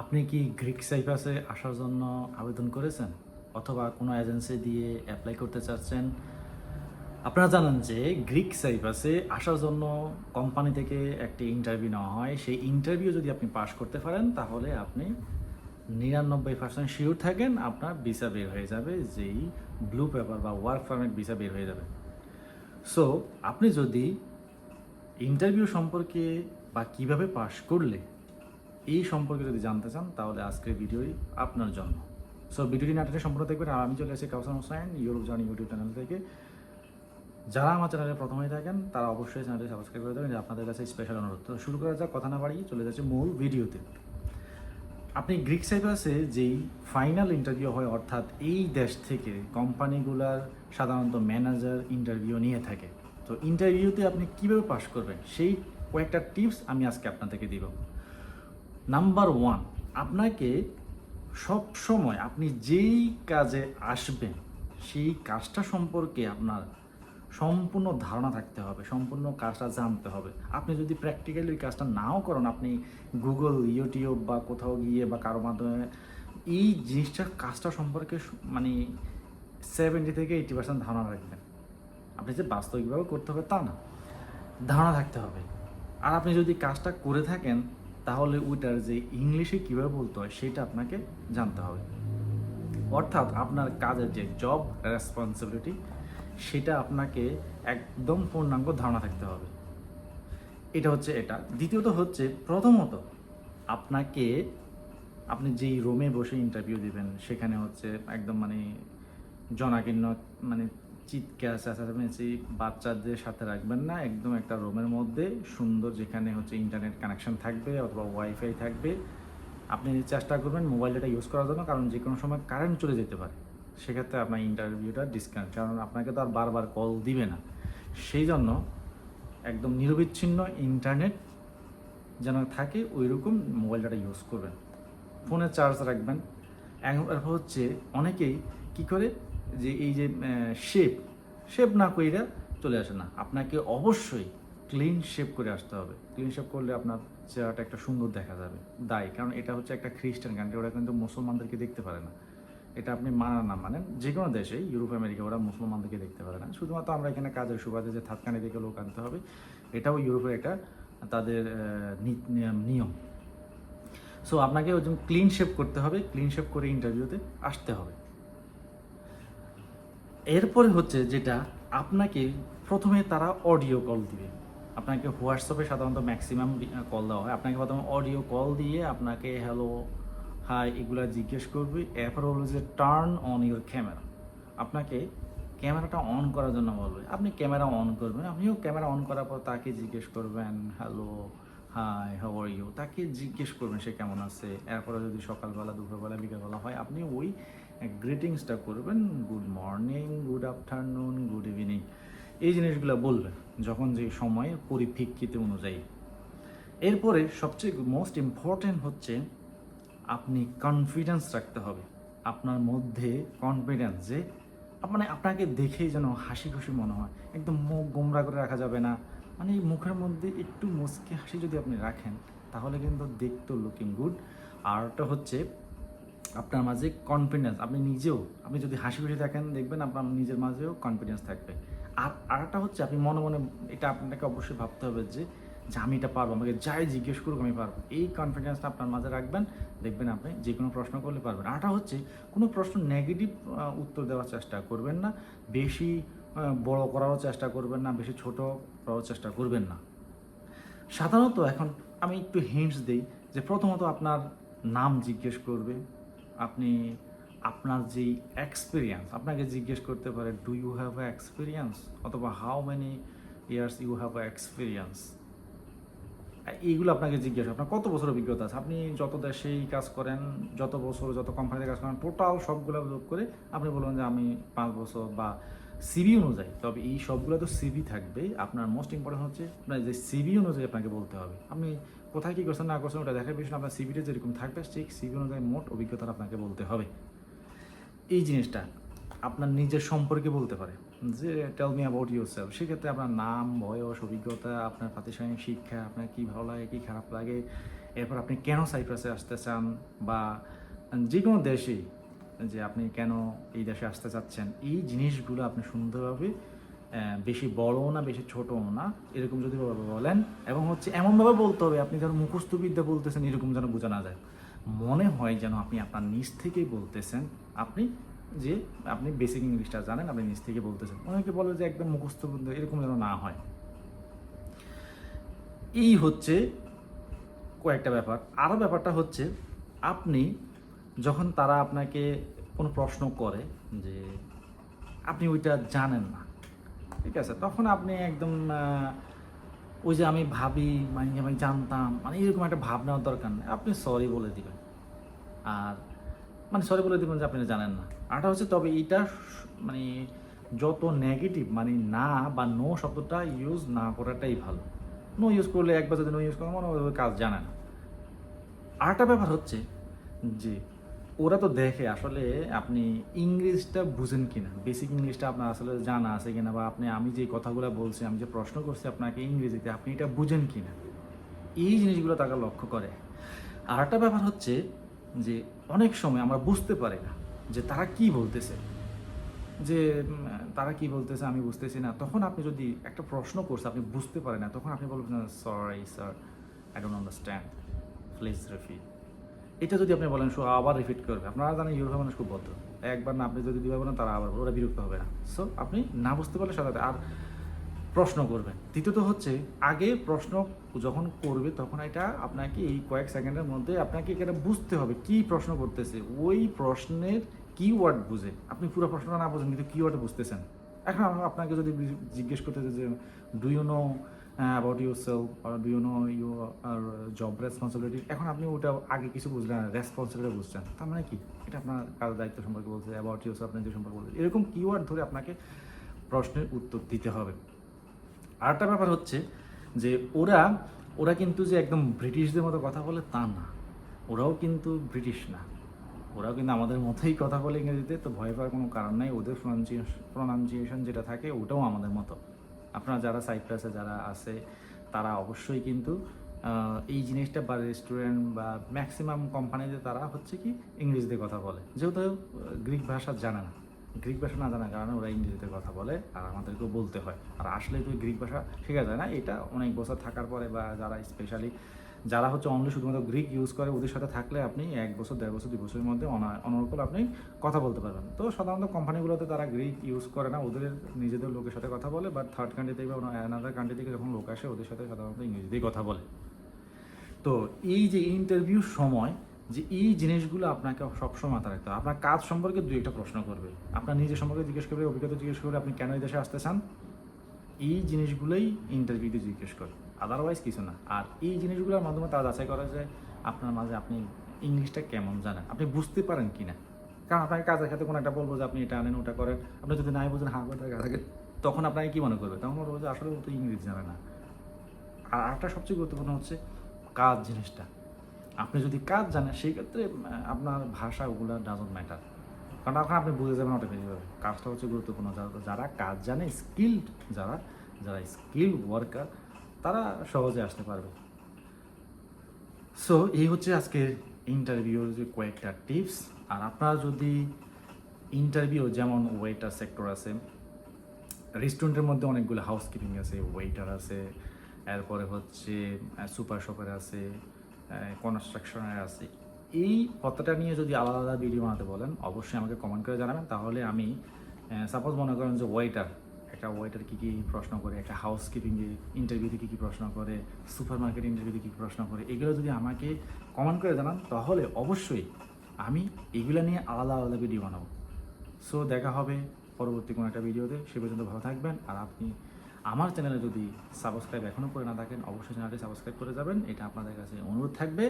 আপনি কি গ্রিক সাইপাসে আসার জন্য আবেদন করেছেন? অথবা কোনো এজেন্সি দিয়ে অ্যাপ্লাই করতে চাচ্ছেন? আপনারা জানেন যে গ্রিক সাইপাসে আসার জন্য কোম্পানি থেকে একটি ইন্টারভিউ নেওয়া হয়। সেই ইন্টারভিউ যদি আপনি পাশ করতে পারেন, তাহলে আপনি নিরানব্বই পার্সেন্ট শিওর থাকেন আপনার ভিসা বের হয়ে যাবে, যেই ব্লু পেপার বা ওয়ার্ক পারমিট ভিসা বের হয়ে যাবে। সো আপনি যদি ইন্টারভিউ সম্পর্কে বা কীভাবে পাশ করলে এই সম্পর্কে যদি জানতে চান, তাহলে আজকের ভিডিওই আপনার জন্য। সো ভিডিওটি নাটকের সম্পর্কে দেখবেন। আর আমি চলে এসেছি Kawsar Hossain Europe journey, YouTube channel থেকে। যারা আমার চ্যানেলে প্রথমেই থাকেন, তারা অবশ্যই চ্যানেলটি সাবস্ক্রাইব করে দেবেন। আপনাদের কাছে স্পেশাল অনুরোধ। তো শুরু করা যাক, কথা না বাড়িয়ে চলে যাচ্ছে মূল ভিডিওতে। আপনি গ্রিক সাইপ্রাসে যেই ফাইনাল ইন্টারভিউ হয়, অর্থাৎ এই দেশ থেকে কোম্পানিগুলার সাধারণত ম্যানেজার ইন্টারভিউ নিয়ে থাকে। তো ইন্টারভিউতে আপনি কীভাবে পাশ করবেন? সেই কয়েকটা টিপস আমি আজকে আপনাদেরকে দিব। নাম্বার ওয়ান আপনাকে সব সময় আপনি যেই কাজে আসবেন, সেই কাজটা সম্পর্কে আপনার সম্পূর্ণ ধারণা থাকতে হবে, সম্পূর্ণ কাজটা জানতে হবে। আপনি যদি প্র্যাকটিক্যালি ওই কাজটা নাও করেন, আপনি গুগল ইউটিউব বা কোথাও গিয়ে বা কারও মাধ্যমে, এই জিনিসটার কাজটা সম্পর্কে মানে সেভেন্টি থেকে এইটি পার্সেন্ট ধারণা রাখবেন। আপনি যে বাস্তবিকভাবে করতে হবে তা না, ধারণা থাকতে হবে। আর আপনি যদি কাজটা করে থাকেন তাহলে ওইটার যে ইংলিশে কীভাবে বলতে হয় সেটা আপনাকে জানতে হবে। অর্থাৎ আপনার কাজের যে জব রেসপন্সিবিলিটি সেটা আপনাকে একদম পূর্ণাঙ্গ ধারণা থাকতে হবে। এটা হচ্ছে এটা। দ্বিতীয়ত হচ্ছে প্রথমত আপনাকে আপনি যেই রুমে বসে ইন্টারভিউ দিবেন, সেখানে হচ্ছে একদম মানে জনাকীর্ণ মানে চিৎকার, চেঁচামেচি বাচ্চাদের সাথে রাখবেন না। একদম একটা রুমের মধ্যে, সুন্দর যেখানে হচ্ছে ইন্টারনেট কানেকশন থাকবে অথবা ওয়াইফাই থাকবে। আপনি চেষ্টা করবেন মোবাইল ডাটা ইউজ করার জন্য, কারণ যে কোনো সময় কারেন্ট চলে যেতে পারে। সেক্ষেত্রে আপনার ইন্টারভিউটা ডিসকানেক্ট কারণ আপনাকে তো আর বারবার কল দিবে না। সেই জন্য একদম নিরবিচ্ছিন্ন ইন্টারনেট যেন থাকে ওই রকম মোবাইল ডাটা ইউজ করবেন। ফোনে চার্জ রাখবেন। এখন হচ্ছে অনেকেই কি করে? যে এই যে শেপ শেপ না কইরা চলে আসে না। আপনাকে অবশ্যই ক্লিন শেপ করে আসতে হবে। ক্লিন শেপ করলে আপনার চেহারাটা একটা সুন্দর দেখা যাবে, দায়। কারণ এটা হচ্ছে একটা খ্রিস্টান কান্ট্রি ওরা কিন্তু মুসলমানদেরকে দেখতে পারে না। এটা আপনি মানা না মানেন। যে কোনো দেশে ইউরোপ, আমেরিকা, ওরা মুসলমানদেরকে দেখতে পারে না। শুধুমাত্র আমরা এখানে কাজের সুবাদে যে থাতকানি থেকে লোক আনতে হবে, এটাও ইউরোপের একটা, তাদের নিয়ম সো আপনাকে ওই ক্লিন শেপ করতে হবে। ক্লিন শেপ করে ইন্টারভিউতে আসতে হবে। এরপরে হচ্ছে যেটা, আপনাকে প্রথমে তারা অডিও কল দিবে। আপনাকে হোয়াটসঅ্যাপে সাধারণত ম্যাক্সিমাম কল দেওয়া হয়। আপনাকে প্রথমে অডিও কল দিয়ে আপনাকে হ্যালো হাই এগুলা জিজ্ঞেস করবে। এরপর হলো যে টার্ন অন ইউর ক্যামেরা আপনাকে ক্যামেরাটা অন করার জন্য বলবে। আপনি ক্যামেরা অন করবেন। আপনিও ক্যামেরা অন করার পর তাকে জিজ্ঞেস করবেন hello hi how are you তাকে জিজ্ঞেস করবেন, সে কেমন আছে? এরপরে যদি সকালবেলা, দুপুরবেলা, বিকালবেলা হয়, আপনি ওই গ্রিটিংসটা করবেন। Good morning good afternoon good evening এই জিনিসগুলো বলবেন যখন যে সময়ের পরিপ্রেক্ষিতে অনুযায়ী। এরপরে সবচেয়ে মোস্ট ইম্পর্টেন্ট হচ্ছে আপনি কনফিডেন্স রাখতে হবে। আপনার মধ্যে কনফিডেন্স যে মানে আপনাকে দেখেই যেন হাসি খুশি মনে হয়। একদম মুখ গোমরা করে রাখা যাবে না। মানে এই মুখের মধ্যে একটু মুচকি হাসি যদি আপনি রাখেন, তাহলে কিন্তু দেখতে লুকিং গুড আর ওটা হচ্ছে আপনার মাঝে কনফিডেন্স আপনি নিজেও, আপনি যদি হাসি খুশি থাকেন, দেখবেন আপনার নিজের মাঝেও কনফিডেন্স থাকবে। আর আরেকটা হচ্ছে, আপনি মনে মনে, এটা আপনাকে অবশ্যই ভাবতে হবে যে যে আমি এটা পারব, আমাকে যাই জিজ্ঞেস করুক, আমি পারব। এই কনফিডেন্সটা আপনার মাঝে রাখবেন, দেখবেন আপনি যে কোনো প্রশ্ন করলে পারবেন। আরটা হচ্ছে, কোনো প্রশ্ন নেগেটিভ উত্তর দেওয়ার চেষ্টা করবেন না, বেশি বড় করারও চেষ্টা করবেন না, বেশি ছোট করারও চেষ্টা করবেন না। সাধারণত এখন আমি একটু হিন্টস দিই, যে প্রথমত আপনার নাম জিজ্ঞেস করবে আপনি আপনার যেই এক্সপিরিয়েন্স আপনাকে জিজ্ঞেস করতে পারে do you have a experience অথবা how many years you have a experience এইগুলো আপনাকে জিজ্ঞেস আপনার কত বছর অভিজ্ঞতা আছে? আপনি যত দেশেই কাজ করেন, যত বছর, যত কোম্পানিতে কাজ করেন টোটাল সবগুলো যোগ করে আপনি বলবেন যে, আমি পাঁচ বছর বা সিবি অনুযায়ী। তবে এই সবগুলো তো সিবি থাকবে আপনার মোস্ট ইম্পর্টেন্ট হচ্ছে, আপনার যে সিবি অনুযায়ী আপনাকে বলতে হবে। আপনি কোথায় কী করছেন, না করছেন, ওটা দেখার বিষয় আপনার সিবিটা যেরকম থাকবে, ঠিক সিবি অনুযায়ী মোট অভিজ্ঞতা আপনাকে বলতে হবে। এই জিনিসটা আপনার নিজের সম্পর্কে বলতে পারে। যে tell me about yourself সেক্ষেত্রে আপনার নাম, বয়স, অভিজ্ঞতা, আপনার প্রাতিষ্ঠানিক শিক্ষা, আপনার কী ভালো লাগে, কী খারাপ লাগে, এরপর আপনি কেন সাইপ্রাসে আসতে চান বা যে কোনো দেশেই যে আপনি কেন এই দেশে আসতে চাচ্ছেন, এই জিনিসগুলো আপনি সুন্দরভাবে বেশি বড়ও না, বেশি ছোটও না, এরকম যদি বলেন। এবং হচ্ছে এমনভাবে বলতে হবে, আপনি যেন মুখস্থ বিদ্যা বলতেছেন, এরকম যেন বোঝা না যায়। মনে হয় যেন আপনি আপনার নিজ থেকেই বলতেছেন, আপনি যে, আপনি বেসিক ইংলিশটা জানেন, আপনি নিজ থেকে বলতেছেন। অনেকে বলে যে একদম মুখস্থ এরকম যেন না হয়। এই হচ্ছে কয়েকটা ব্যাপার। আরও ব্যাপারটা হচ্ছে, আপনি যখন তারা আপনাকে কোনো প্রশ্ন করে যে, আপনি ওইটা জানেন না ঠিক আছে? তখন আপনি একদম ওই যে আমি ভাবি মানে আমি জানতাম মানে এরকম একটা ভাবনার দরকার নেই। আপনি সরি বলে দিবেন। আর মানে সরি বলে দিবেন যে আপনি জানেন না। আরটা হচ্ছে, তবে এটা মানে যত নেগেটিভ মানে না বা নো শব্দটা ইউজ না করাটাই ভালো। নো ইউজ করলে একবার যদি নো ইউজ করেন, মনে কাজ জানে না। আরেকটা ব্যাপার হচ্ছে যে ওরা তো দেখে আসলে আপনি ইংলিশটা বুঝেন কিনা বেসিক ইংলিশটা আপনার আসলে জানা আছে কিনা বা আপনি, আমি যে কথাগুলো বলছি, আমি যে প্রশ্ন করছি আপনাকে ইংরেজিতে, আপনি এটা বুঝেন কিনা? এই জিনিসগুলো তাকে লক্ষ্য করে। আর একটা ব্যাপার হচ্ছে যে অনেক সময় আমরা বুঝতে পারি না যে তারা কি বলতেছে। যে তারা কি বলতেছে আমি বুঝতেছি না। তখন আপনি যদি একটা প্রশ্ন করছে আপনি বুঝতে পারেন না, তখন আপনি বলবেন sorry sir I don't understand please repeat এটা যদি আপনি বলেন সো আবার রিপিট করবে। আপনারা জানেন ইউরোপের মানুষ খুব ভদ্র। একবার না আপনি যদি দুইবার বলেন, তারা আবার ওরা বিরক্ত হবে না। সো আপনি না বুঝতে পারলে সাথে আর প্রশ্ন করবেন। দ্বিতীয়ত হচ্ছে, আগে প্রশ্ন যখন করবে, তখন এটা আপনাকে এই কয়েক সেকেন্ডের মধ্যে আপনাকে এটা বুঝতে হবে, কি প্রশ্ন করতেছে। ওই প্রশ্নের কিওয়ার্ড বুঝে। আপনি পুরো প্রশ্নটা না বুঝেন, কিন্তু কিওয়ার্ড বুঝতেছেন। এখন আপনাকে যদি জিজ্ঞেস করতেছে যে do you know about yourself R do you know your job responsibility এখন আপনি ওটা আগে কিছু বুঝলেন রেসপন্সিবিলিটি বুঝছেন। তার মানে কি? এটা আপনার কাজ দায়িত্ব সম্পর্কে বলছে? অ্যাবাউট ইউর সেলফ আপনার সম্পর্কে বলছে। এরকম কিওয়ার্ড ধরে আপনাকে প্রশ্নের উত্তর দিতে হবে। আরেকটা ব্যাপার হচ্ছে যে ওরা ওরা কিন্তু যে একদম ব্রিটিশদের মতো কথা বলে তা না। ওরাও কিন্তু ব্রিটিশ না। ওরাও কিন্তু আমাদের মতোই কথা বলে ইংরেজিতে, তো ভয় পাওয়ার কোনো কারণ নাই। ওদের প্রোনাউন্সিয়েশন যেটা থাকে, ওটাও আমাদের মতো। আপনারা যারা সাইপ্রাসে যারা আছে, তারা অবশ্যই কিন্তু এই জিনিসটা বা রেস্টুরেন্ট বা ম্যাক্সিমাম কোম্পানিতে তারা হচ্ছে কি ইংরেজিতে কথা বলে। যেহেতু গ্রিক ভাষা জানে না। গ্রিক ভাষা না জানার কারণে ওরা ইংরেজিতে কথা বলে আর আমাদেরকেও বলতে হয়। আর আসলে তো গ্রিক ভাষা শেখা যায় না। এটা অনেক বছর থাকার পরে বা যারা স্পেশালি যারা হচ্ছে অনলি শুধুমাত্র গ্রিক ইউজ করে, ওদের সাথে থাকলে আপনি এক বছর, দেড় বছর, দুই বছরের মধ্যে অনা- অনর্গল আপনি কথা বলতে পারবেন। তো সাধারণত কোম্পানিগুলোতে তারা গ্রিক ইউজ করে না, ওদের নিজেদের লোকের সাথে কথা বলে বাট থার্ড কান্ট্রি থেকে বা অ্যানাদার কান্ট্রি থেকে যখন লোক আসে, ওদের সাথে সাধারণত ইংরেজিতেই কথা বলে। তো এই যে ইন্টারভিউর সময়, যে এই জিনিসগুলো আপনাকে সবসময় মাথায় রাখতে হবে। আপনার কাজ সম্পর্কে দুই একটা প্রশ্ন করবে। আপনার নিজের সম্পর্কে জিজ্ঞেস করবে, অভিজ্ঞতা জিজ্ঞেস করবে, আপনি কেন এই দেশে আসতে চান? এই জিনিসগুলোই ইন্টারভিউতে জিজ্ঞেস করে আদারওয়াইজ কিছু না। আর এই জিনিসগুলোর মাধ্যমে তারা যাচাই করে যে আপনার মাঝে আপনি ইংলিশটা কেমন জানেন। আপনি বুঝতে পারেন কি না। কারণ আপনাকে কাজের ক্ষেত্রে কোনো একটা বলব যে আপনি এটা আনেন, ওটা করেন। আপনি যদি নাই বুঝেন, হাঁ করে থাকে তখন আপনাকে কী মনে করবে? তখন বলব যে আসলে ও তো ইংরেজি জানে না। আর আরেকটা সবচেয়ে গুরুত্বপূর্ণ হচ্ছে কাজ জিনিসটা। আপনি যদি কাজ জানেন, সেই ক্ষেত্রে আপনার ভাষা ওগুলো ডাজন্ট ম্যাটার কারণ এখন আপনি বুঝে যাবেন অটোমেটিকভাবে কাজটা হচ্ছে গুরুত্বপূর্ণ। যারা কাজ জানে স্কিল্ড যারা যারা স্কিল ওয়ার্কার তারা সহজে আসতে পারবে। সো এই হচ্ছে আজকের ইন্টারভিউর যে কয়েকটা টিপস আর আপনারা যদি ইন্টারভিউ যেমন ওয়েটার সেক্টর আছে রেস্টুরেন্টের মধ্যে অনেকগুলো হাউসকিপিং আছে ওয়েটার আছে, এরপরে হচ্ছে সুপার শপার আছে কনস্ট্রাকশনের আছে। এই কথাটা নিয়ে যদি আলাদা আলাদা ভিডিও বানাতে বলেন, অবশ্যই আমাকে কমেন্ট করে জানাবেন। তাহলে আমি সাপোজ মনে করেন যে ওয়েটার একটা ওয়েটার কী কী প্রশ্ন করে, একটা হাউস হাউসকিপিং ইন্টারভিউতে কী কী প্রশ্ন করে সুপার মার্কেট ইন্টারভিউতে কী কী প্রশ্ন করে, এগুলো যদি আমাকে কমেন্ট করে জানান, তাহলে অবশ্যই আমি এগুলো নিয়ে আলাদা আলাদা ভিডিও বানাবো। সো দেখা হবে পরবর্তী কোনো একটা ভিডিওতে সে পর্যন্ত ভালো থাকবেন। আর আপনি আমার চ্যানেলে যদি সাবস্ক্রাইব এখনও করে না থাকেন, অবশ্যই চ্যানেলটি সাবস্ক্রাইব করে যাবেন। এটা আপনাদের কাছে অনুরোধ থাকবে।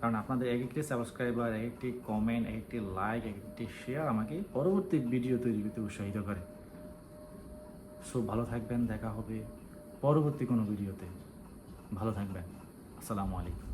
কারণ আপনাদের এক একটি সাবস্ক্রাইবার এক একটি কমেন্ট এক একটি লাইক এক একটি শেয়ার আমাকে পরবর্তী ভিডিও তৈরি করতে উৎসাহিত করে। সো ভালো থাকবেন দেখা হবে পরবর্তী কোনো ভিডিওতে। ভালো থাকবেন। আসসালামু আলাইকুম।